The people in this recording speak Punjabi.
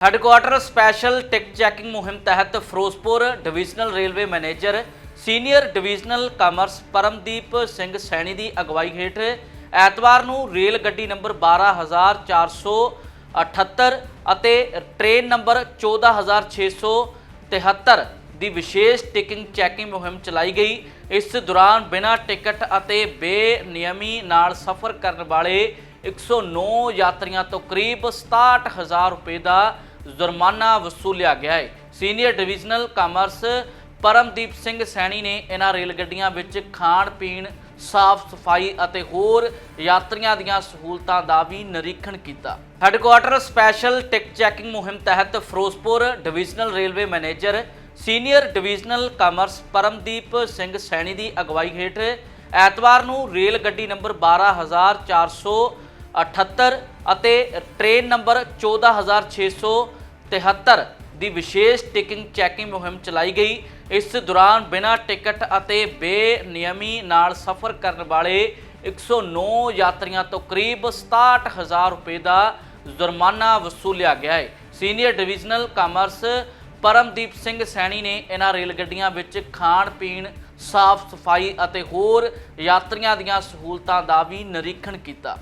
ਹੈੱਡਕੁਆਟਰ ਸਪੈਸ਼ਲ ਟਿਕ ਚੈਕਿੰਗ ਮੁਹਿੰਮ ਤਹਿਤ Firozpur divisional railway manager senior divisional commerce Paramdeep Singh Saini ਦੀ ਅਗਵਾਈ ਹੇਠ ਐਤਵਾਰ ਨੂੰ ਰੇਲ ਗੱਡੀ ਨੰਬਰ 12478 ਅਤੇ ਟ੍ਰੇਨ ਨੰਬਰ 14673 ਦੀ ਵਿਸ਼ੇਸ਼ ਟਿਕਿੰਗ ਚੈਕਿੰਗ ਮੁਹਿੰਮ ਚਲਾਈ ਗਈ ਇਸ ਦੌਰਾਨ ਬਿਨਾਂ ਟਿਕਟ ਅਤੇ ਬੇਨਿਯਮੀ ਨਾਲ ਸਫ਼ਰ ਕਰਨ ਵਾਲੇ 109 ਯਾਤਰੀਆਂ ਤੋਂ ਕਰੀਬ 67000 ਰੁਪਏ ਦਾ ਜੁਰਮਾਨਾ ਵਸੂਲਿਆ ਗਿਆ ਹੈ। Senior divisional commerce Paramdeep Singh Saini ਨੇ ਇਹਨਾਂ ਰੇਲ ਗੱਡੀਆਂ ਵਿੱਚ ਖਾਣ, ਪੀਣ, ਸਾਫ਼ ਸਫ਼ਾਈ ਅਤੇ ਹੋਰ ਯਾਤਰੀਆਂ ਦੀਆਂ ਸਹੂਲਤਾਂ ਦਾ ਵੀ ਨਿਰੀਖਣ ਕੀਤਾ। ਹੈੱਡਕੁਆਟਰ ਸਪੈਸ਼ਲ ਟਿਕ ਚੈਕਿੰਗ ਮੁਹਿੰਮ ਤਹਿਤ Firozpur divisional railway manager senior divisional commerce Paramdeep Singh Saini ਦੀ ਅਗਵਾਈ ਹੇਠ ਐਤਵਾਰ ਨੂੰ ਰੇਲ ਗੱਡੀ ਨੰਬਰ 12478 ਅਤੇ ਟ੍ਰੇਨ ਨੰਬਰ 14673 ਦੀ ਵਿਸ਼ੇਸ਼ ਟਿਕਿੰਗ ਚੈਕਿੰਗ ਮੁਹਿੰਮ ਚਲਾਈ ਗਈ। ਇਸ ਦੌਰਾਨ ਬਿਨਾਂ ਟਿਕਟ ਅਤੇ ਬੇਨਿਯਮੀ ਨਾਲ ਸਫ਼ਰ ਕਰਨ ਵਾਲੇ 109 ਯਾਤਰੀਆਂ ਤੋਂ ਕਰੀਬ 67000 ਰੁਪਏ ਦਾ ਜੁਰਮਾਨਾ ਵਸੂਲਿਆ ਗਿਆ ਹੈ। Senior divisional commerce Paramdeep Singh Saini ਨੇ ਇਹਨਾਂ ਰੇਲ ਗੱਡੀਆਂ ਵਿੱਚ ਖਾਣ, ਪੀਣ, ਸਾਫ਼ ਸਫ਼ਾਈ ਅਤੇ ਹੋਰ ਯਾਤਰੀਆਂ ਦੀਆਂ ਸਹੂਲਤਾਂ ਦਾ ਵੀ ਨਿਰੀਖਣ ਕੀਤਾ।